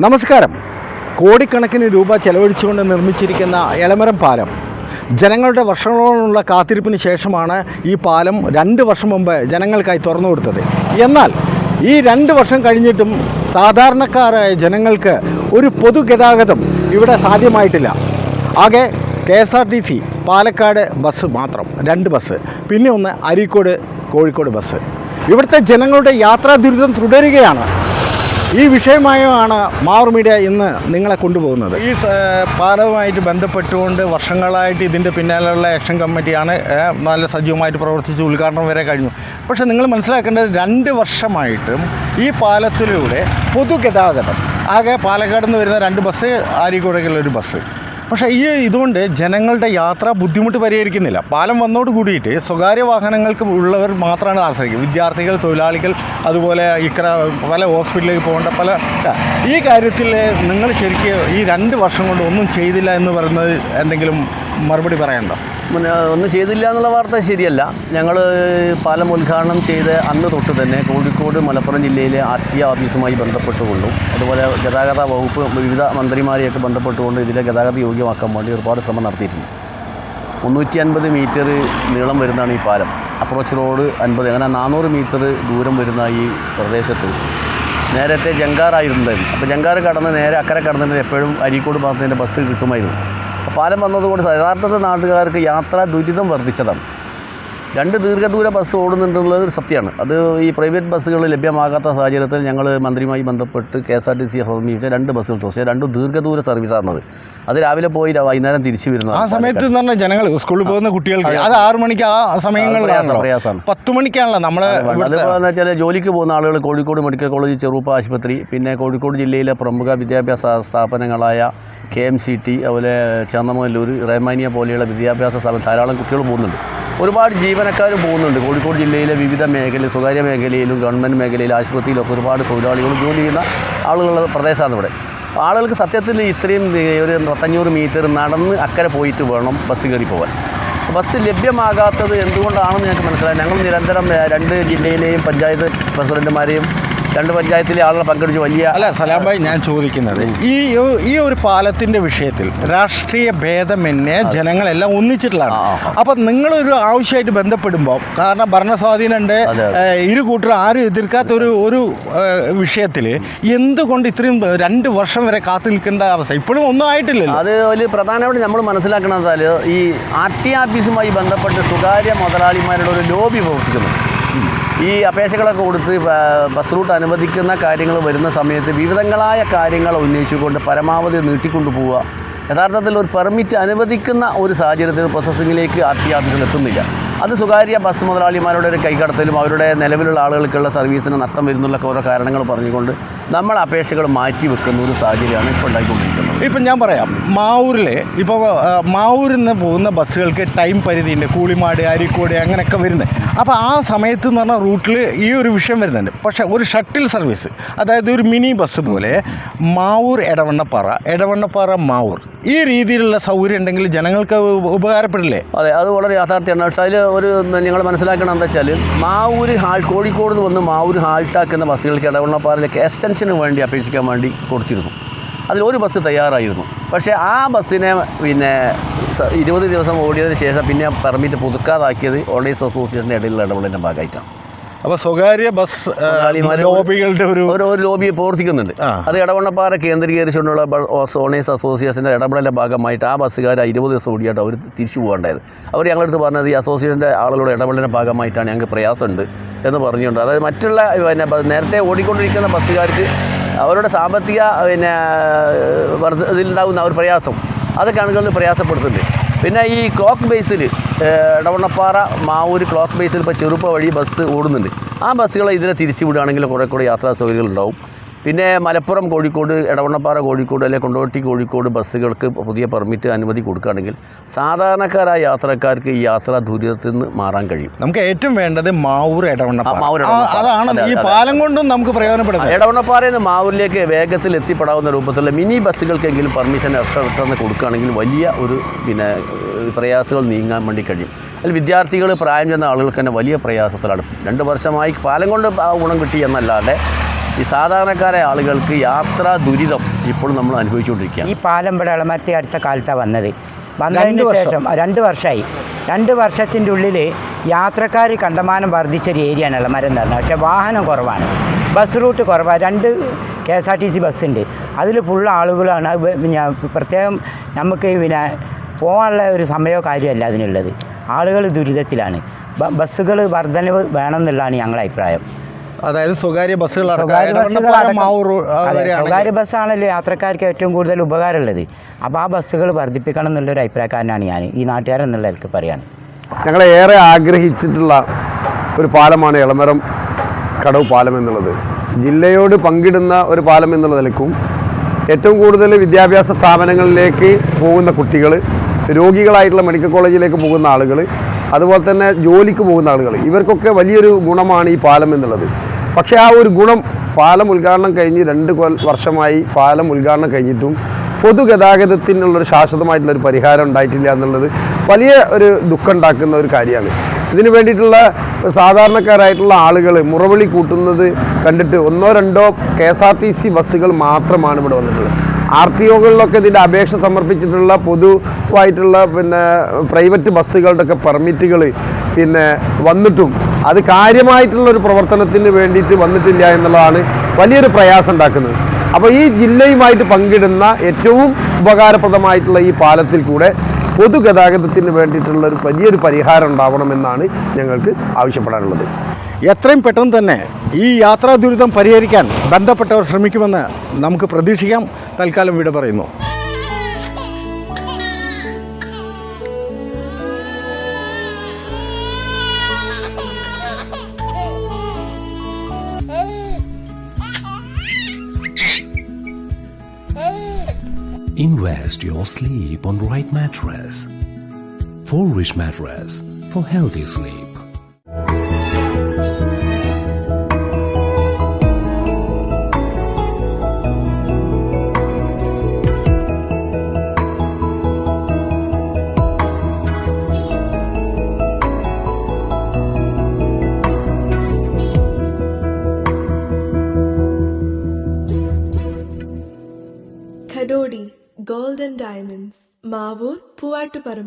നമസ്കാരം. കോടിക്കണക്കിന് രൂപ ചെലവഴിച്ചുകൊണ്ട് നിർമ്മിച്ചിരിക്കുന്ന എളമരം പാലം. ജനങ്ങളുടെ വർഷങ്ങളോളമുള്ള കാത്തിരിപ്പിന് ശേഷമാണ് ഈ പാലം രണ്ട് വർഷം മുമ്പ് ജനങ്ങൾക്കായി തുറന്നു കൊടുത്തത്. എന്നാൽ ഈ രണ്ട് വർഷം കഴിഞ്ഞിട്ടും സാധാരണക്കാരായ ജനങ്ങൾക്ക് ഒരു പൊതുഗതാഗതം ഇവിടെ സാധ്യമായിട്ടില്ല. ആകെ K S R T C Palakkad bus മാത്രം രണ്ട് ബസ്. പിന്നെ ഒന്ന് അരീക്കോട് കോഴിക്കോട് ബസ്. ഇവിടുത്തെ ജനങ്ങളുടെ യാത്രാ ദുരിതം തുടരുകയാണ്. ഈ വിഷയമായാണ് മാവർ മീഡിയ ഇന്ന് നിങ്ങളെ കൊണ്ടുപോകുന്നത്. ഈ പാലവുമായിട്ട് ബന്ധപ്പെട്ടുകൊണ്ട് വർഷങ്ങളായിട്ട് ഇതിന്റെ പിന്നാലെയുള്ള ആക്ഷൻ കമ്മിറ്റിയാണ് നല്ല സജീവമായിട്ട് പ്രവർത്തിച്ച് ഉദ്ഘാടനം വരെ കഴിഞ്ഞു. പക്ഷേ നിങ്ങൾ മനസ്സിലാക്കേണ്ടത് രണ്ട് വർഷമായിട്ടും ഈ പാലത്തിലൂടെ പൊതുഗതാഗതം ആകെ പാലക്കാട് നിന്ന് വരുന്ന രണ്ട് ബസ് ആരിക്കോടേക്കുള്ള ഒരു ബസ് പക്ഷേ ഈ ഇതുകൊണ്ട് ജനങ്ങളുടെ യാത്ര ബുദ്ധിമുട്ട് പരിഹരിക്കുന്നില്ല. പാലം വന്നോട് കൂടിയിട്ട് സ്വകാര്യ വാഹനങ്ങൾക്ക് ഉള്ളവർ മാത്രമാണ് ആശ്രയിക്കുക. വിദ്യാർത്ഥികൾ തൊഴിലാളികൾ അതുപോലെ ഇക്കര പല ഹോസ്പിറ്റലിലേക്ക് പോകേണ്ട പല ഈ കാര്യത്തിൽ നിങ്ങൾ ശരിക്കും ഈ രണ്ട് വർഷം കൊണ്ട് ഒന്നും ചെയ്തില്ല എന്ന് പറയുന്നത് എന്തെങ്കിലും മറുപടി പറയണ്ടോ ഒന്നും ചെയ്തില്ല എന്നുള്ള വാർത്ത ശരിയല്ല. ഞങ്ങൾ പാലം ഉദ്ഘാടനം ചെയ്ത് അന്ന് തൊട്ട് തന്നെ കോഴിക്കോട് മലപ്പുറം ജില്ലയിലെ ആർ ടി ഓഫീസുമായി ബന്ധപ്പെട്ടുകൊണ്ടും അതുപോലെ ഗതാഗത വകുപ്പ് വിവിധ മന്ത്രിമാരെയൊക്കെ ബന്ധപ്പെട്ടുകൊണ്ട് ഇതിലെ ഗതാഗത യോഗ്യമാക്കാൻ വേണ്ടി ഒരുപാട് ശ്രമം നടത്തിയിട്ടുണ്ട് മുന്നൂറ്റി അൻപത് മീറ്റർ നീളം വരുന്നതാണ് ഈ പാലം. അപ്രോച്ച് റോഡ് അൻപത് അങ്ങനെ നാനൂറ് മീറ്റർ ദൂരം വരുന്ന ഈ പ്രദേശത്ത് നേരത്തെ ജങ്കാറായിരുന്നുണ്ടായിരുന്നു അപ്പോൾ ജങ്കാർ കടന്ന് നേരെ അക്കരെ കടന്നിട്ട് എപ്പോഴും അരീക്കോട് ഭാഗത്തിന്റെ ബസ് കിട്ടുമായിരുന്നു. പാലം വന്നതുകൊണ്ട് യഥാർത്ഥത്തിൽ നാട്ടുകാർക്ക് യാത്രാ ദുരിതം വർദ്ധിച്ചതാണ്. രണ്ട് ദീർഘദൂര ബസ് ഓടുന്നുണ്ടെന്നുള്ളത് ഒരു സത്യമാണ്. അത് ഈ പ്രൈവറ്റ് ബസ്സുകൾ ലഭ്യമാകാത്ത സാഹചര്യത്തിൽ ഞങ്ങൾ മന്ത്രിയുമായി ബന്ധപ്പെട്ട് K S R T C സമീപിച്ച രണ്ട് ബസ്സുകൾ പക്ഷേ രണ്ടും ദീർഘദൂര സർവീസാണത്. അത് രാവിലെ പോയി വൈകുന്നേരം തിരിച്ചു വരുന്നത് ആ സമയത്ത് എന്ന് പറഞ്ഞാൽ ജനങ്ങൾ സ്കൂളിൽ പോകുന്ന കുട്ടികൾക്ക് അത് ആറ് മണിക്ക് ആ സമയങ്ങളിൽ പ്രയാസം- പ്രയാസമാണ്. പത്ത് മണിക്കാണല്ലോ നമ്മളെ അതുപോലെ വെച്ചാൽ ജോലിക്ക് പോകുന്ന ആളുകൾ കോഴിക്കോട് മെഡിക്കൽ കോളേജ് ചെറുപ്പ ആശുപത്രി പിന്നെ കോഴിക്കോട് ജില്ലയിലെ പ്രമുഖ വിദ്യാഭ്യാസ സ്ഥാപനങ്ങളായ കെ എം സി ടി അതുപോലെ ചന്ദമല്ലൂർ റഹ്മാനിയ പോലെയുള്ള വിദ്യാഭ്യാസ സ്ഥാപനം ധാരാളം കുട്ടികൾ പോകുന്നുണ്ട്. ഒരുപാട് ജീവനക്കാരും പോകുന്നുണ്ട്. കോഴിക്കോട് ജില്ലയിലെ വിവിധ മേഖല സ്വകാര്യ മേഖലയിലും ഗവൺമെന്റ് മേഖലയിലും ആശുപത്രിയിലൊക്കെ ഒരുപാട് തൊഴിലാളികൾ ജോലി ചെയ്യുന്ന ആളുകളുള്ള പ്രദേശമാണ് ഇവിടെ. ആളുകൾക്ക് സത്യത്തിൽ ഇത്രയും ഒരു പത്തഞ്ഞൂറ് മീറ്റർ നടന്ന് അക്കരെ പോയിട്ട് വേണം ബസ് കയറി പോകാൻ ബസ് ലഭ്യമാകാത്തത് എന്തുകൊണ്ടാണെന്ന് ഞങ്ങൾക്ക് മനസ്സിലായി. ഞങ്ങൾ നിരന്തരം രണ്ട് ജില്ലയിലെയും പഞ്ചായത്ത് പ്രസിഡന്റുമാരെയും രണ്ട് പഞ്ചായത്തിലെ ആളുകൾ പങ്കെടുത്ത് വലിയ അല്ല സലാം ഭായി ഞാൻ ചോദിക്കുന്നത്. ഈ ഈ ഒരു പാലത്തിന്റെ വിഷയത്തിൽ രാഷ്ട്രീയ ഭേദമന്യേ ജനങ്ങളെല്ലാം ഒന്നിച്ചിട്ടുള്ളതാണ്. അപ്പം നിങ്ങളൊരു ആവശ്യമായിട്ട് ബന്ധപ്പെടുമ്പോൾ കാരണം ഭരണസ്വാധീനമുണ്ട് ഇരു കൂട്ടരും ആരും എതിർക്കാത്ത ഒരു ഒരു വിഷയത്തിൽ എന്തുകൊണ്ട് ഇത്രയും രണ്ട് വർഷം വരെ കാത്തു നിൽക്കേണ്ട അവസ്ഥ? ഇപ്പോഴും ഒന്നും ആയിട്ടില്ലല്ലോ. അത് വലിയ പ്രധാനമായിട്ട് നമ്മൾ മനസ്സിലാക്കണമെന്നാൽ ഈ ആർ ടി ആഫീസുമായി ബന്ധപ്പെട്ട് സ്വകാര്യ മുതലാളിമാരുടെ ഒരു ലോബി പ്രവർത്തിക്കുന്നു. ഈ അപേക്ഷകളൊക്കെ കൊടുത്ത് ബസ് റൂട്ട് അനുവദിക്കുന്ന കാര്യങ്ങൾ വരുന്ന സമയത്ത് വിവിധങ്ങളായ കാര്യങ്ങൾ ഉന്നയിച്ചുകൊണ്ട് പരമാവധി നീട്ടിക്കൊണ്ടു പോവുക യഥാർത്ഥത്തിൽ ഒരു പെർമിറ്റ് അനുവദിക്കുന്ന ഒരു സാഹചര്യത്തിൽ പ്രോസസ്സിങ്ങിലേക്ക് അത്യാവശ്യം എത്തുന്നില്ല. അത് സ്വകാര്യ ബസ് മുതലാളിമാരുടെ ഒരു കൈകടത്തലും അവരുടെ നിലവിലുള്ള ആളുകൾക്കുള്ള സർവീസിന് നഷ്ടം വരുന്നുള്ള ഓരോ കാരണങ്ങൾ പറഞ്ഞുകൊണ്ട് നമ്മൾ അപേക്ഷകൾ മാറ്റി വെക്കുന്ന ഒരു സാഹചര്യമാണ് ഇപ്പോൾ ഉണ്ടായിക്കൊണ്ടിരിക്കുന്നത്. ഇപ്പം ഞാൻ പറയാം മാവൂരിലെ ഇപ്പോൾ മാവൂരിൽ നിന്ന് പോകുന്ന ബസ്സുകൾക്ക് ടൈം പരിധിയുണ്ട്. കൂളിമാട് അരിക്കോട് അങ്ങനെയൊക്കെ വരുന്നത്. അപ്പോൾ ആ സമയത്ത് എന്ന് പറഞ്ഞാൽ റൂട്ടിൽ ഈ ഒരു വിഷയം വരുന്നുണ്ട്. പക്ഷേ ഒരു ഷട്ടിൽ സർവീസ് അതായത് ഒരു മിനി ബസ് പോലെ മാവൂർ എടവണ്ണപ്പാറ എടവണ്ണപ്പാറ മാവൂർ. ഈ രീതിയിലുള്ള സൗകര്യം ഉണ്ടെങ്കിൽ ജനങ്ങൾക്ക് ഉപ- ഉപകാരപ്പെടില്ലേ? അതെ അത് വളരെ യാഥാർത്ഥ്യമാണ്. പക്ഷേ അതിൽ ഒരു നിങ്ങൾ മനസ്സിലാക്കണം എന്താ വെച്ചാൽ മാവൂര് ഹാൾ കോഴിക്കോട് വന്ന് മാവൂര് ഹാൾട്ടാക്കുന്ന ബസ്സുകൾക്ക് ഇടവണ്ണപ്പാറയിലേക്ക് എക്സ്റ്റൻഷന് വേണ്ടി അപേക്ഷിക്കാൻ വേണ്ടി കൊടുത്തിരുന്നു. അതിൽ ഒരു ബസ് തയ്യാറായിരുന്നു. പക്ഷേ ആ ബസ്സിനെ പിന്നെ ഇരുപത് ദിവസം ഓടിയതിന് ശേഷം പിന്നെ പെർമിറ്റ് പുതുക്കാതാക്കിയത് ഓണേഴ്സ് അസോസിയേഷന്റെ ഇടയിലുള്ള ഇടപെടലിന്റെ ഭാഗമായിട്ടാണ്. അപ്പോൾ സ്വകാര്യ ബസ് ലോബികളുടെ ഒരു ഒരു ലോബിയെ ലോബി പ്രവർത്തിക്കുന്നുണ്ട്. അത് ഇടവണ്ണപ്പാറ കേന്ദ്രീകരിച്ചുകൊണ്ടുള്ള ബസ് ഓണേഴ്സ് അസോസിയേഷന്റെ ഇടപെടലിന്റെ ഭാഗമായിട്ട് ആ ബസ്സുകാർ ഇരുപത് ദിവസം ഓടിയായിട്ട് അവർ തിരിച്ചു പോകേണ്ടത് അവർ ഞങ്ങളടുത്ത് പറഞ്ഞത് ഈ അസോസിയേഷന്റെ ആളുകളുടെ ഇടപെടലിന്റെ ഭാഗമായിട്ടാണ് ഞങ്ങൾക്ക് പ്രയാസമുണ്ട് എന്ന് പറഞ്ഞുകൊണ്ട്. അതായത് മറ്റുള്ള പിന്നെ നേരത്തെ ഓടിക്കൊണ്ടിരിക്കുന്ന ബസ്സുകാർക്ക് അവരുടെ സാമ്പത്തിക പിന്നെ ഇതിലുണ്ടാകുന്ന ഒരു പ്രയാസം. അതൊക്കെ ആളുകളിൽ പ്രയാസപ്പെടുത്തുന്നുണ്ട്. പിന്നെ ഈ ക്ലോക്ക് ബേസിൽ ഇടവണ്ണപ്പാറ മാവൂർ ക്ലോക്ക് ബേസിൽ ഇപ്പോൾ ചെറുപ്പ വഴി ബസ് ഓടുന്നുണ്ട്. ആ ബസ്സുകളെ ഇതിനെ തിരിച്ചു വിടുകയാണെങ്കിൽ കുറേ കൂടെ യാത്രാ സൗകര്യങ്ങൾ ഉണ്ടാവും പിന്നെ മലപ്പുറം കോഴിക്കോട് എടവണ്ണപ്പാറ കോഴിക്കോട് അല്ലെങ്കിൽ കൊണ്ടോട്ടി കോഴിക്കോട് ബസ്സുകൾക്ക് പുതിയ പെർമിറ്റ് അനുമതി കൊടുക്കുകയാണെങ്കിൽ സാധാരണക്കാരായ യാത്രക്കാർക്ക് ഈ യാത്രാ ദുരിതത്തിൽ നിന്ന് മാറാൻ കഴിയും. നമുക്ക് ഏറ്റവും വേണ്ടത് മാവൂർ എടവണ്ണപ്പാറ. മാവൂർ അതാണ് ഈ പാലം കൊണ്ടും നമുക്ക് പ്രയോജനപ്പെടുന്നത് എടവണ്ണപ്പാറയിൽ നിന്ന് മാവൂരിലേക്ക് വേഗത്തിൽ എത്തിപ്പെടാവുന്ന രൂപത്തിലുള്ള മിനി ബസ്സുകൾക്കെങ്കിലും പെർമിഷൻ എത്തുന്ന കൊടുക്കുകയാണെങ്കിൽ വലിയ ഒരു പിന്നെ പ്രയാസങ്ങൾ നീങ്ങാൻ വേണ്ടി കഴിയും. അതിൽ വിദ്യാർത്ഥികൾ പ്രായം ചെന്ന ആളുകൾക്ക് തന്നെ വലിയ പ്രയാസത്തിലാണ്. രണ്ട് വർഷമായി പാലം കൊണ്ട് ഗുണം കിട്ടി എന്നല്ലാതെ ഈ സാധാരണക്കാരെ ആളുകൾക്ക് യാത്രാ ദുരിതം ഇപ്പോൾ നമ്മൾ അനുഭവിച്ചുകൊണ്ടിരിക്കുകയാണ്. ഈ പാലം ഇവിടെ ഇളമരത്തി അടുത്ത കാലത്താണ് വന്നത്. വന്നതിന്. ശേഷം രണ്ട് വർഷമായി. രണ്ട് വർഷത്തിന്റെ ഉള്ളിൽ യാത്രക്കാർ കണ്ടമാനം വർദ്ധിച്ചൊരു ഏരിയയാണ് ഇളമരം എന്ന് പറഞ്ഞത്. പക്ഷേ വാഹനം കുറവാണ്. ബസ് റൂട്ട് കുറവാണ് രണ്ട് K S R T C ബസ്സുണ്ട്. അതിൽ ഫുൾ ആളുകളാണ്. പിന്നെ പ്രത്യേകം നമുക്ക് പിന്നെ പോകാനുള്ള ഒരു സമയമോ കാര്യമല്ല അതിനുള്ളത്. ആളുകൾ ദുരിതത്തിലാണ്. ബസ്സുകൾ വർധനവ് വേണമെന്നുള്ളതാണ് ഞങ്ങളുടെ അഭിപ്രായം. അതായത് സ്വകാര്യ ബസ്സുകൾ സ്വകാര്യ ബസ്സാണല്ലോ യാത്രക്കാർക്ക് ഏറ്റവും കൂടുതൽ ഉപകാരമുള്ളത്. അപ്പോൾ ആ ബസ്സുകൾ വർദ്ധിപ്പിക്കണം എന്നുള്ളൊരു അഭിപ്രായക്കാരനാണ് ഞാൻ ഈ നാട്ടുകാരെന്നുള്ള എനിക്ക് പറയാണ്. ഞങ്ങളെ ഏറെ ആഗ്രഹിച്ചിട്ടുള്ള ഒരു പാലമാണ് ഇളമരം കടവ് പാലം എന്നുള്ളത്. ജില്ലയോട് പങ്കിടുന്ന ഒരു പാലം എന്നുള്ള നിലക്കും ഏറ്റവും കൂടുതൽ വിദ്യാഭ്യാസ സ്ഥാപനങ്ങളിലേക്ക് പോകുന്ന കുട്ടികൾ രോഗികളായിട്ടുള്ള മെഡിക്കൽ കോളേജിലേക്ക് പോകുന്ന ആളുകൾ അതുപോലെ തന്നെ ജോലിക്ക് പോകുന്ന ആളുകൾ ഇവർക്കൊക്കെ വലിയൊരു ഗുണമാണ് ഈ പാലം എന്നുള്ളത്. പക്ഷേ ആ ഒരു ഗുണം പാലം ഉദ്ഘാടനം കഴിഞ്ഞ് രണ്ട് വർഷമായി പാലം ഉദ്ഘാടനം കഴിഞ്ഞിട്ടും പൊതുഗതാഗതത്തിനുള്ളൊരു ശാശ്വതമായിട്ടുള്ളൊരു പരിഹാരം ഉണ്ടായിട്ടില്ല എന്നുള്ളത് വലിയ ഒരു ദുഃഖം ഉണ്ടാക്കുന്ന ഒരു കാര്യമാണ്. ഇതിനു വേണ്ടിയിട്ടുള്ള സാധാരണക്കാരായിട്ടുള്ള ആളുകൾ മുറവിളി കൂട്ടുന്നത് കണ്ടിട്ട് ഒന്നോ രണ്ടോ K S R T C ബസ്സുകൾ മാത്രമാണ് ഇവിടെ വന്നിട്ടുള്ളത്. ആർ ടി ഒകളിലൊക്കെ ഇതിന്റെ അപേക്ഷ സമർപ്പിച്ചിട്ടുള്ള പൊതുവായിട്ടുള്ള പിന്നെ പ്രൈവറ്റ് ബസ്സുകളുടെയൊക്കെ പെർമിറ്റുകൾ പിന്നെ വന്നിട്ടും അത് കാര്യമായിട്ടുള്ള ഒരു പ്രവർത്തനത്തിന് വേണ്ടിയിട്ട് വന്നിട്ടില്ല എന്നുള്ളതാണ് വലിയൊരു പ്രയാസം ഉണ്ടാക്കുന്നത്. അപ്പോൾ ഈ ജില്ലയുമായിട്ട് പങ്കിടുന്ന ഏറ്റവും ഉപകാരപ്രദമായിട്ടുള്ള ഈ പാലത്തിൽ കൂടെ പൊതുഗതാഗതത്തിന് വേണ്ടിയിട്ടുള്ള ഒരു വലിയൊരു പരിഹാരം ഉണ്ടാവണമെന്നാണ് ഞങ്ങൾക്ക് ആവശ്യപ്പെടാനുള്ളത്. എത്രയും പെട്ടെന്ന് തന്നെ ഈ യാത്രാ ദുരിതം പരിഹരിക്കാൻ ബന്ധപ്പെട്ടവർ ശ്രമിക്കുമെന്ന് നമുക്ക് പ്രതീക്ഷിക്കാം തൽക്കാലം വിട പറയുന്നു Invest your sleep on right mattress. For rich mattress for healthy sleep. And Diamonds, Mavur, Puvattuparam.